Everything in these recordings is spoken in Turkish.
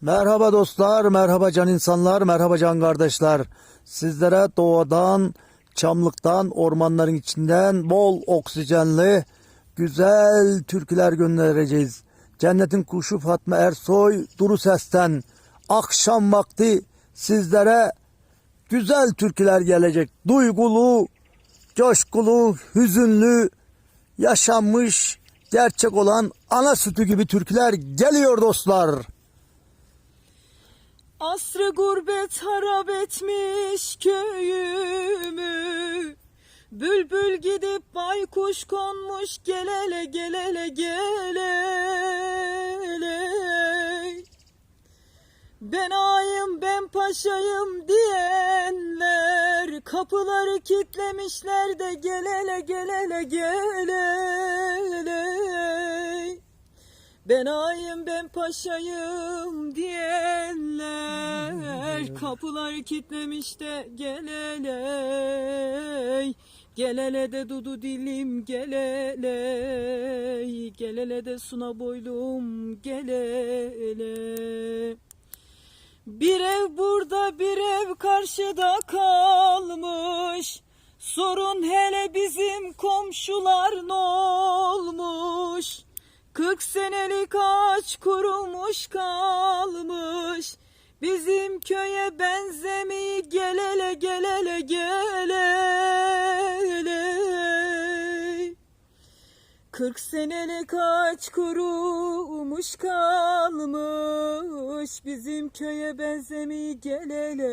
Merhaba dostlar, merhaba can insanlar, merhaba can kardeşler. Sizlere doğadan, çamlıktan, ormanların içinden bol oksijenli, güzel türküler göndereceğiz. Cennetin kuşu Fatma Ersoy, Duru Ses'ten akşam vakti sizlere güzel türküler gelecek. Duygulu, coşkulu, hüzünlü, yaşanmış, gerçek olan ana sütü gibi türküler geliyor dostlar. Asrı gurbet harap etmiş köyümü. Bülbül gidip baykuş konmuş gelele gelele gelele. Ben ağayım ben paşayım diyenler Kapıları kitlemişler de gelele gelele gelele ben ağayım ben paşayım diyenler. Kapıları kitlemiş de gelele Gelele de dudu dilim gelele Gelele de suna boylum gelele Bir ev burada bir ev karşıda kalmış. Sorun hele bizim komşular ne olmuş Kırk senelik ağaç kurumuş kalmış. Bizim köye benzemeyi gelele gelele gelele. Kırk senelik ağaç kurumuş kalmış. Bizim köye benzemeyi gelele.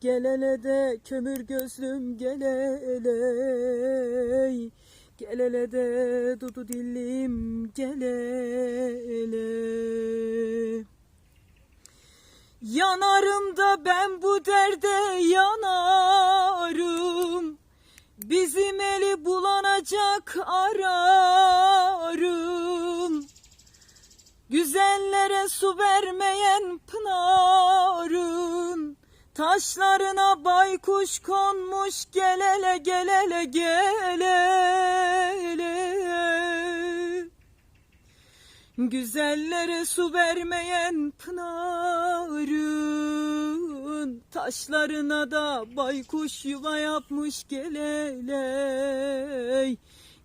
Gelele de kömür gözlüm gelele Gelele de dudu dilim gelele Yanarım da ben bu derde yanarım. Bizim eli bulanacak ararım. Güzellere su vermeyen pınarın Taşlarına baykuş konmuş gelele gelele gelele. Güzellere su vermeyen pınarın Taşlarına da baykuş yuva yapmış gelele.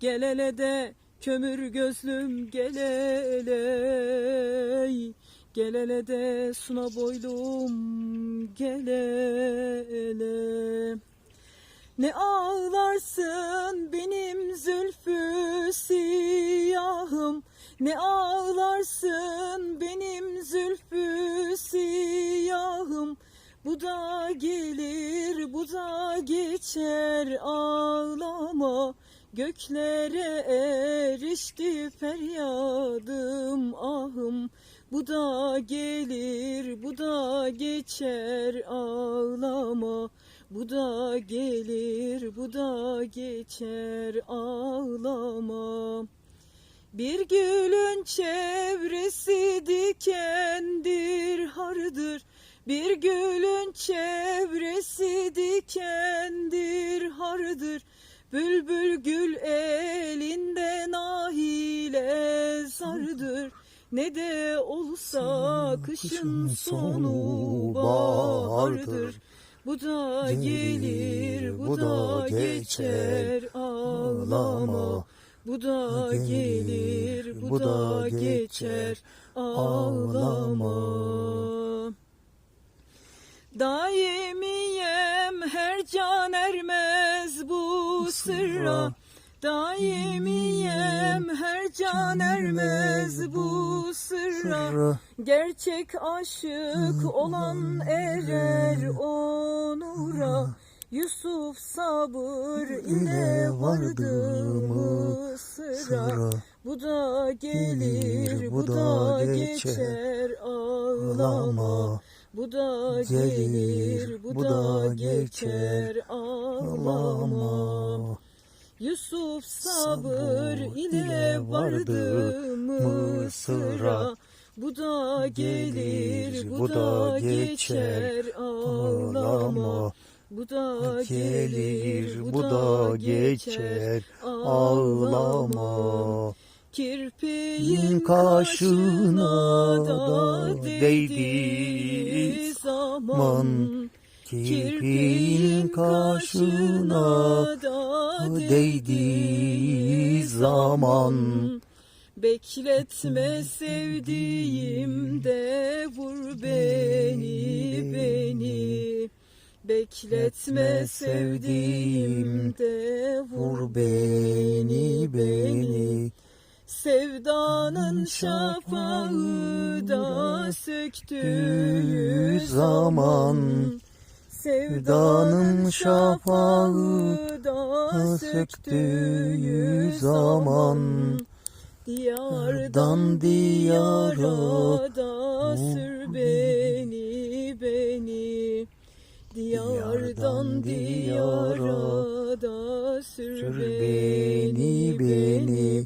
Gelele de kömür gözlüm gelele Gelele de suna boylum gelele. Ne ağlarsın benim zülfü siyahım? Ne ağlarsın benim zülfü siyahım? Bu da gelir bu da geçer ağlama. Göklere erişti feryadım ahım Bu da gelir bu da geçer ağlama. Bu da gelir bu da geçer ağlama. Bir gülün çevresi dikendir hardır. Bir gülün çevresi dikendir hardır. Bülbül gül elinde Ne de olsa kışın sonu bahardır. Bu da gelir bu da geçer. ağlama. Bu da gelir, bu da geçer, ağlama. Daimiyem her can ermez bu sırra. Daimiyem her can ermez bu sırra. Gerçek aşık olan erer onura. Yusuf sabır ile vardı mı? sıra Bu da gelir bu da geçer. ağlama. Bu da gelir bu da geçer ağlama Yusuf sabır ile vardı mı sıra Bu da gelir bu da geçer ağlama. Bu da gelir, bu da geçer, ağlama. Kirpiğin kaşına da zaman. zaman Kirpiğin kaşına da değdiği zaman. Bekletme sevdiğim de vur beni beni. Bekletme sevdiğim de Vur beni beni. Sevdanın şafağı da söktüğü zaman Sevdanın şafağı da söktüğü zaman Diyardan diyara da sür beni. beni Diyardan diyara da sür Sür beni beni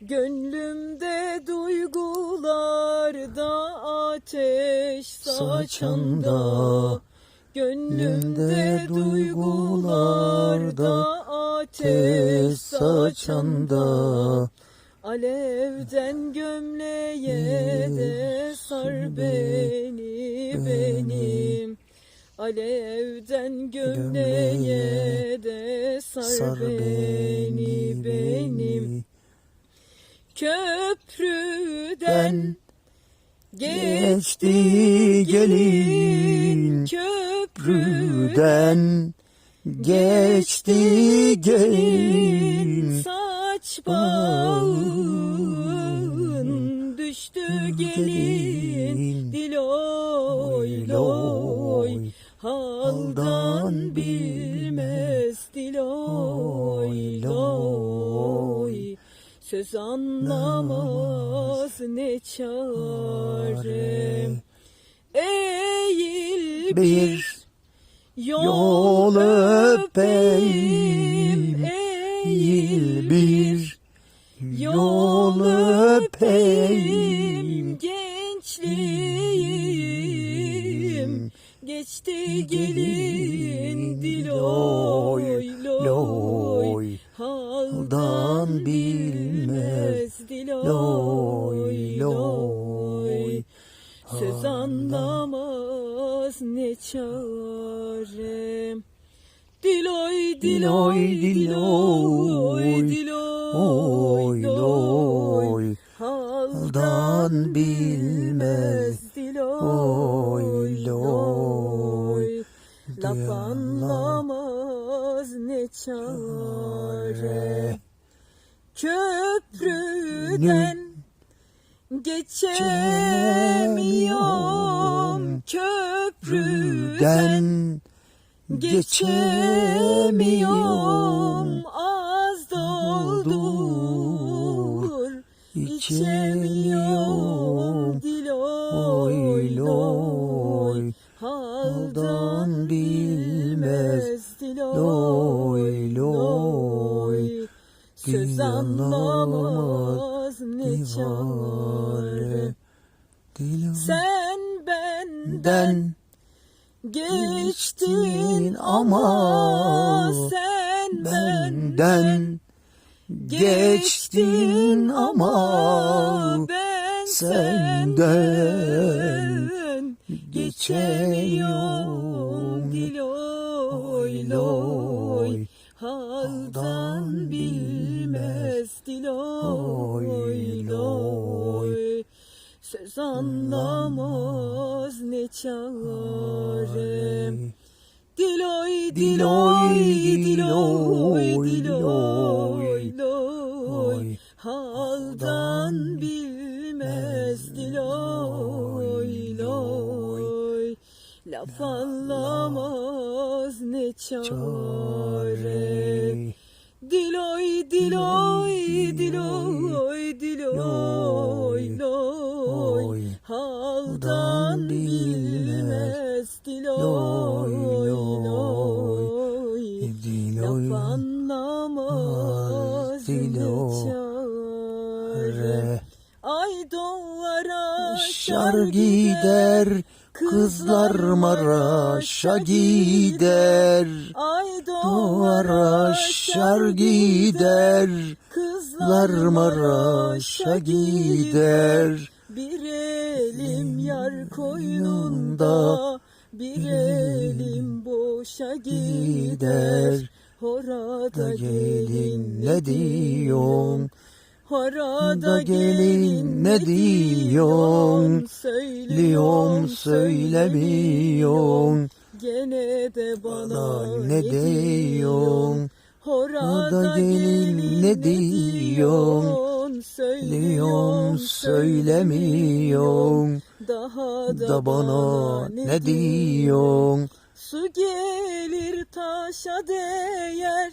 Gönlümde duygularda ateş saçanda Gönlümde duygularda ateş saçanda Alevden gömleğe de sar beni benim. Alevden gömleğe de sar, beni beni benim. beni Köprüden Geçti gelin köprüden. Rüden geçti gelin saç bağın düştü gelin diloy loy haldan bilmez diloy loy söz anlamaz ne çare? eğil bir Yol öpeyim, eğil bir yol öpeyim, gençliğim. Geçti gelin diloy loy haldan bilmez. diloy loy. laf anlamaz ne çare. Köprüden geçemiyorum. Köprüden geçemiyorum doldur içemiyorum diloy loy. Haldan bilmez diloy loy. Söz anlamaz ne çare. Sen benden den Geçtin ama sen benden benden geçtin ama ben senden geçemiyorum. Diloy loy haldan bilmez. Diloy loy. Söz anlamaz ne çare Diloy diloy diloy diloy loy haldan bilmez diloy loy. laf anlamaz ne çare. Diloy diloy diloy diloy loy Oy. Haldan bilmez diloy Loy, çare Re. Ay doğara Şar gider, kızlar Maraş'a gider. Ay Doğara şar gider, Kızlar Maraş'a gider. Bir elim yar koynunda Bir elim boşa gider Horada gelin ne diyorsun Horada gelin ne diyorsun? Söylüyorum söylemiyorsun. Gene de bana ne diyorsun? Horada gelin ne diyorsun? Söylüyorum söylemiyorsun. Daha Da bana ne diyorsun? Su gelir taşa değer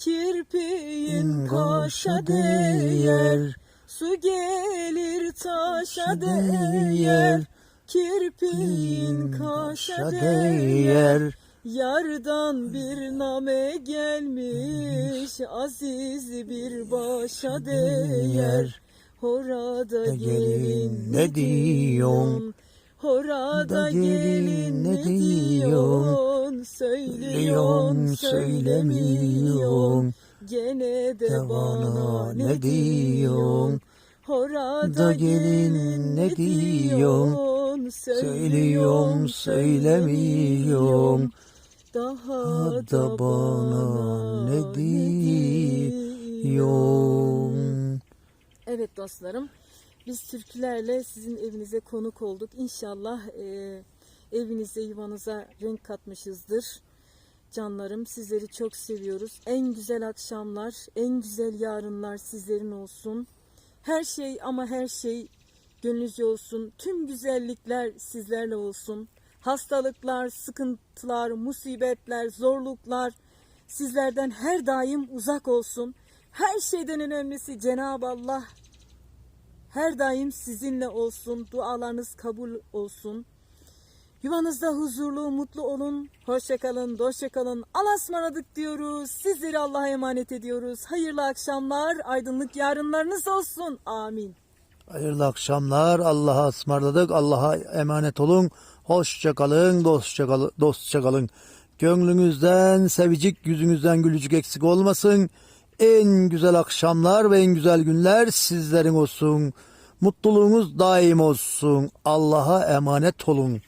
Kirpiğin kaşa değer. Su gelir taşa değer. Kirpiğin kaşa değer. Yardan bir name gelmiş. Aziz bir başa değer. Horada Da gelin ne diyorsun? Horada Da gelin ne diyorsun Söylüyorum söylemiyorum Gene de bana ne diyorsun? Horada Da gelin ne diyorsun Söylüyorum söylemiyorum. Daha Da bana ne diyorsun? Evet dostlarım, biz türkülerle sizin evinize konuk olduk. İnşallah e, evinize, yuvanıza renk katmışızdır. Canlarım, sizleri çok seviyoruz. En güzel akşamlar, en güzel yarınlar sizlerin olsun. Her şey ama her şey gönlünüzce olsun. Tüm güzellikler sizlerle olsun. Hastalıklar, sıkıntılar, musibetler, zorluklar sizlerden her daim uzak olsun. Her şeyden önemlisi Cenab-ı Allah her daim sizinle olsun. Dualarınız kabul olsun. Yuvanızda huzurlu, mutlu olun. Hoşçakalın, hoşçakalın. Allah'a ısmarladık diyoruz. Sizleri Allah'a emanet ediyoruz. Hayırlı akşamlar, aydınlık yarınlarınız olsun. Amin. Hayırlı akşamlar. Allah'a ısmarladık. Allah'a emanet olun. Hoşça kalın, dostça kalın, dostça kalın. Gönlünüzden sevicik, yüzünüzden gülücük eksik olmasın. En güzel akşamlar ve en güzel günler sizlerin olsun. Mutluluğunuz daim olsun. Allah'a emanet olun.